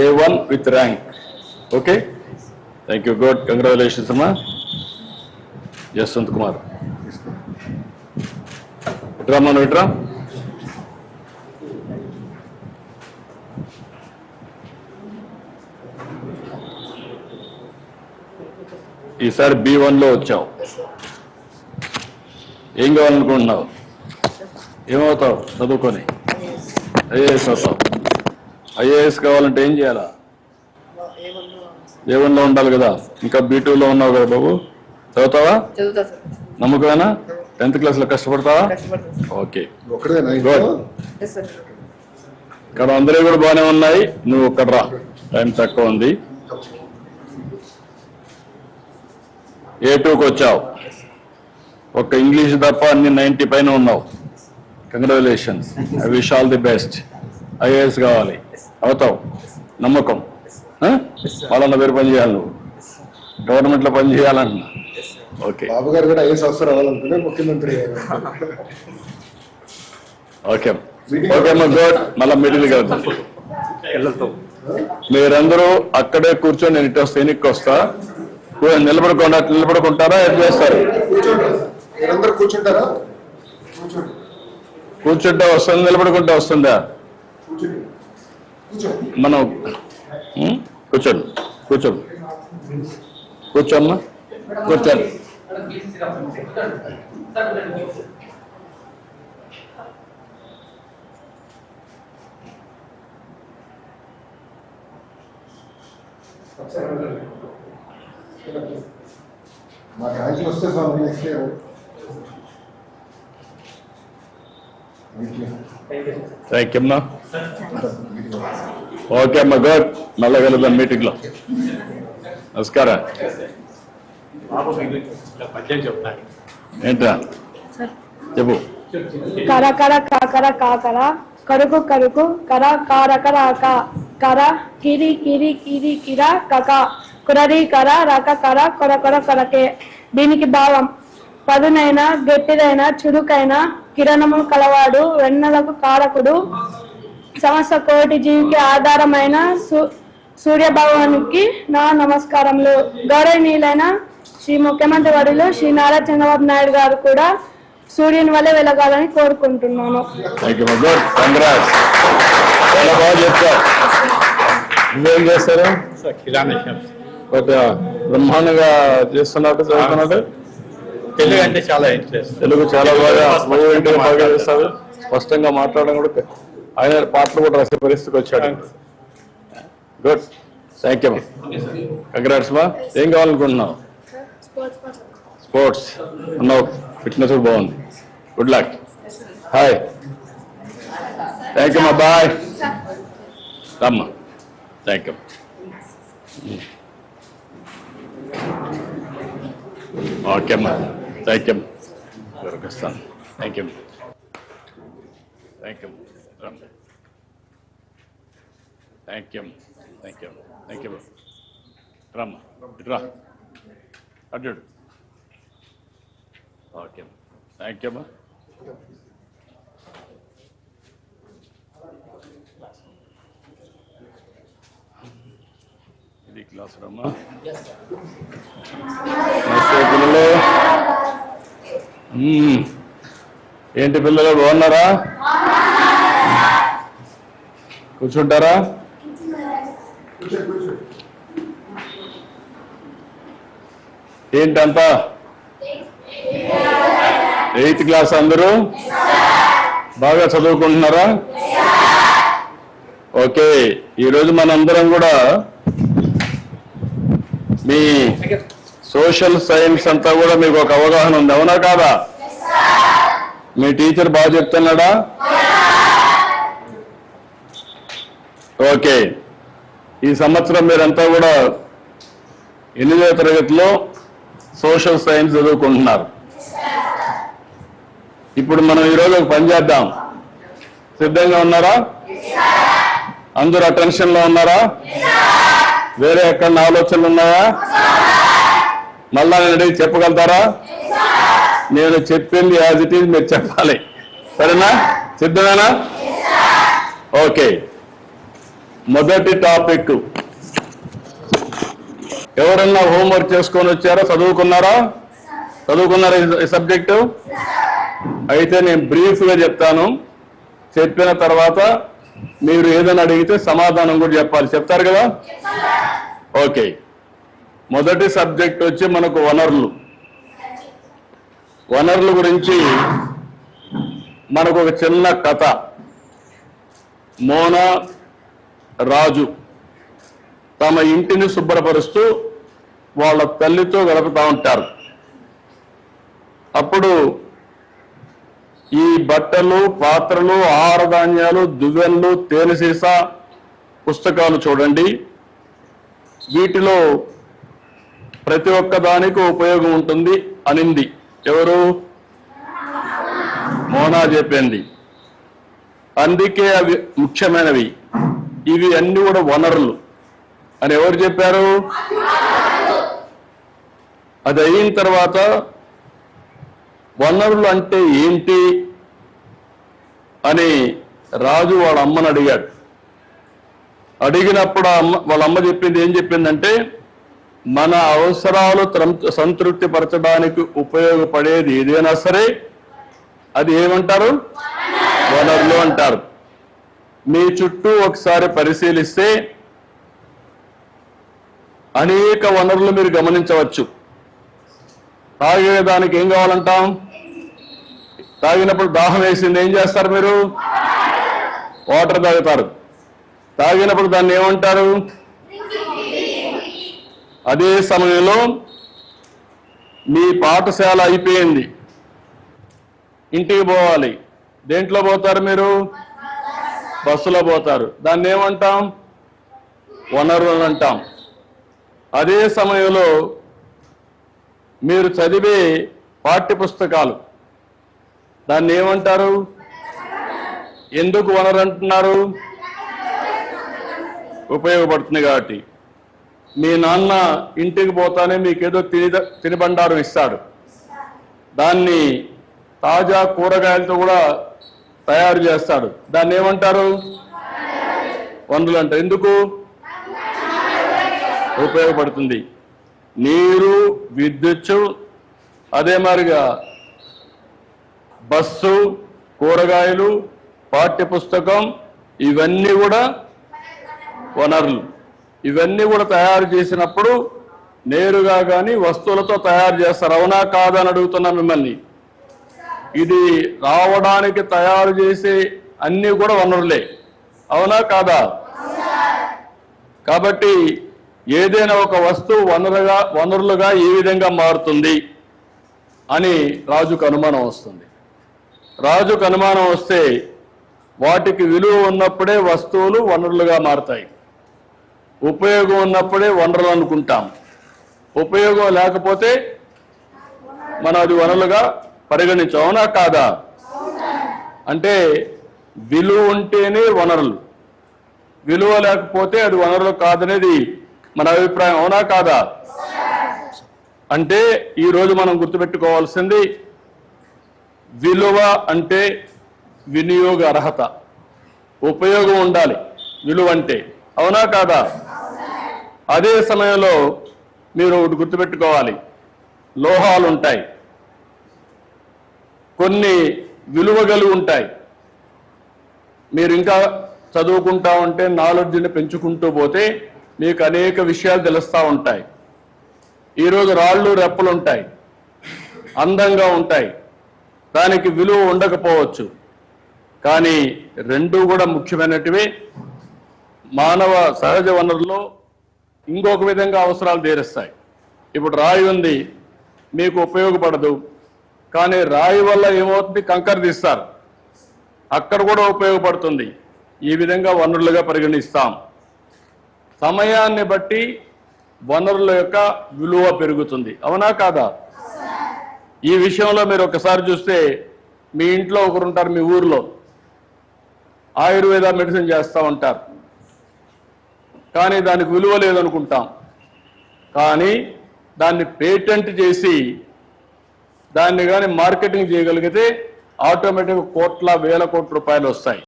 A one with rank okay thank you good congratulations అమ్మా యశ్వంత్ కుమార్ ఇట్రా మనం ఇట్రా ఈసారి బి వన్లో వచ్చావు. ఏం కావాలనుకుంటున్నావు? ఏమవుతావు? చదువుకొని. ఐఏఎస్ అవుతావు ఐఏఎస్ కావాలంటే ఏం చేయాలా? ఏ వన్లో ఉండాలి కదా? ఇంకా బీ టూలో ఉన్నావు కదా బాబు. చదువుతావా? నమ్మకమేనా? టెన్త్ క్లాస్లో కష్టపడతావా? కష్టపడతాను సార్. ఓకే. ఇక్కడ అందరూ కూడా బాగానే ఉన్నాయి. నువ్వు ఒక్కడ రా. టైం తక్కువ ఉంది. ఏ టూకి వచ్చావు. ఒక్క ఇంగ్లీష్ తప్ప అన్ని నైంటీ పైన ఉన్నావు. Congratulations I wish all the best IAS కావాలి. అవుతావు. నమ్మకం? వాళ్ళన్న పేరు పని చేయాలి నువ్వు. గవర్నమెంట్లో పని చేయాలంటున్నా ఓకే. బాబు గారు కూడా ఐఎస్ అవసరం అవ్వాలనుకునే ముఖ్యమంత్రి ఓకే. ఓకే అమ్మా గుడ్. మళ్ళీ మిడిల్ కలుద్దాం మీరందరూ అక్కడే కూర్చొని నేను ఇటు వస్తే. వెనక్కి వస్తా నిలబడకుండా నిలబడుకుంటారా? ఏం చేస్తారు? కూర్చుంటారా? కూర్చోండి. కూర్చుంటే వస్తుంది నిలబడుకుంటే వస్తుందా? మనం? కూర్చోండి. కూర్చోండి. కూర్చోమ్మా. కూర్చోండి. మా ర్యాంకులు వస్తే సార్ నెక్స్ట్ థ్యాంక్ యూ అమ్మా. ఓకే అమ్మా గుడ్ మళ్ళీ కలుద్దాం మీటింగ్లో నమస్కారం. ఏంట్రా? చెప్పు. కర కర కాకర కాకర కరుకు కరుకు కర కార కర కర కిరి కిరి కిరి కిర కక కురరి కర రక కర కొర కొర కొరకే దీనికి భావం. పదునైన గట్టిదైన చురుకైన కిరణము కలవాడు వెన్నెలకు కారకుడు సమస్త కోటి జీవికి ఆధారమైన సు- సూర్యభగవానికి నా నమస్కారములు. గౌరవనీయులైన శ్రీ ముఖ్యమంత్రి వర్యులు శ్రీ నారా చంద్రబాబు నాయుడు గారు కూడా సూర్యుని వల్లే వెలగాలని కోరుకుంటున్నాను. చేస్తారు? బ్రహ్మాండంగా చేస్తున్నట్టు చదువుతున్నట్టు తెలుగు అంటే చాలా ఇంట్రెస్ట్ తెలుగు చాలా బాగా స్పష్టంగా మాట్లాడడం కూడా ఆయన పాటలు కూడా రాసే పరిస్థితికి వచ్చాడు. గుడ్ థ్యాంక్ యూ కంగ్రాట్స్ మా ఏం కావాలనుకుంటున్నావు? స్పోర్ట్స్ ఉన్నావు. ఫిట్నెస్ కూడా బాగుంది. Good luck hi thank you మా బాయ్ రమ్మా థ్యాంక్ యూ ఓకే అమ్మా thank you దొరికిస్తాను thank you thank you thank you thank you thank you రమ్మా రా అడ్డు ఓకే థ్యాంక్ యూ అమ్మా ఇది క్లాస్ రమ్మా. ఏంటి పిల్లలు బాగున్నారా? కూర్చుంటారా? ఏంటంతా? ఎయిత్ క్లాస్ అందరూ? బాగా చదువుకుంటున్నారా? ఓకే ఈరోజు మనందరం కూడా మీ సోషల్ సైన్స్ అంతా కూడా మీకు ఒక అవగాహన ఉంది. అవునా కాదా? మీ టీచర్ బాగా చెప్తున్నాడా? ఓకే. ఈ సంవత్సరం మీరంతా కూడా ఎనిమిదవ తరగతిలో సోషల్ సైన్స్ చదువుకుంటున్నారు. ఇప్పుడు మనం ఈరోజు ఒక పని చేద్దాం. సిద్ధంగా ఉన్నారా? అందరూ అటెన్షన్లో ఉన్నారా? వేరే ఎక్కడ ఆలోచనలు ఉన్నాయా? మళ్ళా నేను అడిగి చెప్పగలుగుతారా? నేను చెప్పింది యాజ్ ఇట్ ఈజ్ మీరు చెప్పాలి. సరేనా? సిద్ధమేనా? ఓకే. మొదటి టాపిక్. ఎవరన్నా హోంవర్క్ చేసుకొని వచ్చారా? చదువుకున్నారా? చదువుకున్నారా ఈ- సబ్జెక్టు? అయితే నేను బ్రీఫ్గా చెప్తాను. చెప్పిన తర్వాత మీరు ఏదైనా అడిగితే సమాధానం కూడా చెప్పాలి. చెప్తారు కదా? ఓకే. మొదటి సబ్జెక్ట్ వచ్చి మనకు వనరులు. వనరుల గురించి మనకు ఒక చిన్న కథ. మోనా రాజు తమ ఇంటిని శుభ్రపరుస్తూ వాళ్ళ తల్లితో గడుపుతూ ఉంటారు. అప్పుడు ఈ బట్టలు పాత్రలు ఆహార ధాన్యాలు దువ్వెన్లు తేనె సీసా పుస్తకాలు చూడండి. వీటిలో ప్రతి ఒక్క దానికి ఉపయోగం ఉంటుంది అనింది. ఎవరు? మోనా చెప్పింది. అందుకే అవి ముఖ్యమైనవి. ఇవి అన్ని కూడా వనరులు. అని ఎవరు చెప్పారు? అది అయిన తర్వాత వనరులు అంటే ఏంటి అని రాజు వాళ్ళ అమ్మని అడిగాడు. అడిగినప్పుడు అమ్మ వాళ్ళ అమ్మ చెప్పింది ఏం చెప్పిందంటే మన అవసరాలు త్రం- సంతృప్తి పరచడానికి ఉపయోగపడేది ఏదైనా సరే అది ఏమంటారు? వనరులు అంటారు. మీ చుట్టూ ఒకసారి పరిశీలిస్తే అనేక వనరులు మీరు గమనించవచ్చు. తాగేదానికి ఏం కావాలంటాం? తాగినప్పుడు దాహం వేసింది ఏం చేస్తారు మీరు? వాటర్ తాగుతారు. తాగినప్పుడు దాన్ని ఏమంటారు? అదే సమయంలో మీ పాఠశాల అయిపోయింది. ఇంటికి పోవాలి. దేంట్లో పోతారు మీరు? బస్సులో పోతారు. దాన్ని ఏమంటాం? వనరులు అంటాం అదే సమయంలో మీరు చదివే పాఠ్య పుస్తకాలు దాన్ని ఏమంటారు? ఎందుకు వనరు అంటున్నారు ఉపయోగపడుతుంది కాబట్టి. మీ నాన్న ఇంటికి పోతానే మీకేదో తిని తినిబండారం ఇస్తాడు దాన్ని తాజా కూరగాయలతో కూడా తయారు చేస్తాడు. దాన్ని ఏమంటారు? వనరులు అంటారు ఎందుకు? ఉపయోగపడుతుంది. నీరు విద్యుత్తు అదే మాదిరిగా బస్సు కూరగాయలు పాఠ్య పుస్తకం ఇవన్నీ కూడా వనరులు. ఇవన్నీ కూడా తయారు చేసినప్పుడు నేరుగా కానీ వస్తువులతో తయారు చేస్తారు. అవునా కాదని అడుగుతున్నా మిమ్మల్ని. ఇది రావడానికి తయారు చేసే అన్ని కూడా వనరులే. అవునా కాదా? కాబట్టి ఏదైనా ఒక వస్తువు వనరుగా వనరులుగా ఏ విధంగా మారుతుంది అని రాజుకు అనుమానం వస్తుంది. రాజుకు అనుమానం వస్తే వాటికి విలువ ఉన్నప్పుడే వస్తువులు వనరులుగా మారుతాయి. ఉపయోగం ఉన్నప్పుడే వనరులు అనుకుంటాం. ఉపయోగం లేకపోతే మనం అది వనరులుగా పరిగణించాం అవునా కాదా? అంటే విలువ ఉంటేనే వనరులు. విలువ లేకపోతే అది వనరులు కాదనేది మన అభిప్రాయం అవునా కాదా? అంటే ఈరోజు మనం గుర్తుపెట్టుకోవాల్సింది విలువ అంటే వినియోగ అర్హత. ఉపయోగం ఉండాలి విలువ అంటే అవునా కాదా? అదే సమయంలో మీరు ఒకటి గుర్తుపెట్టుకోవాలి. లోహాలు ఉంటాయి కొన్ని విలువ ఉంటాయి. మీరు ఇంకా చదువుకుంటా ఉంటే నాలెడ్జ్ని పెంచుకుంటూ పోతే మీకు అనేక విషయాలు తెలుస్తూ ఉంటాయి. ఈరోజు రాళ్ళు రెప్పలు ఉంటాయి. అందంగా ఉంటాయి. దానికి విలువ ఉండకపోవచ్చు. కానీ రెండు కూడా ముఖ్యమైనటివి. మానవ సహజ వనరుల్లో ఇంకొక విధంగా అవసరాలు తీరుస్తాయి. ఇప్పుడు రాయి ఉంది మీకు ఉపయోగపడదు. కానీ రాయి వల్ల ఏమవుతుంది? కంకర తీస్తారు. అక్కడ కూడా ఉపయోగపడుతుంది. ఈ విధంగా వనరులుగా పరిగణిస్తాం. సమయాన్ని బట్టి వనరుల యొక్క విలువ పెరుగుతుంది. అవునా కాదా? ఈ విషయంలో మీరు ఒకసారి చూస్తే మీ ఇంట్లో ఒకరు ఉంటారు మీ ఊర్లో. ఆయుర్వేద మెడిసిన్ చేస్తూ ఉంటారు. కానీ దానికి విలువ లేదనుకుంటాం. కానీ దాన్ని పేటెంట్ చేసి దాన్ని కానీ మార్కెటింగ్ చేయగలిగితే ఆటోమేటిక్ కోట్ల వేల కోట్ల రూపాయలు వస్తాయి.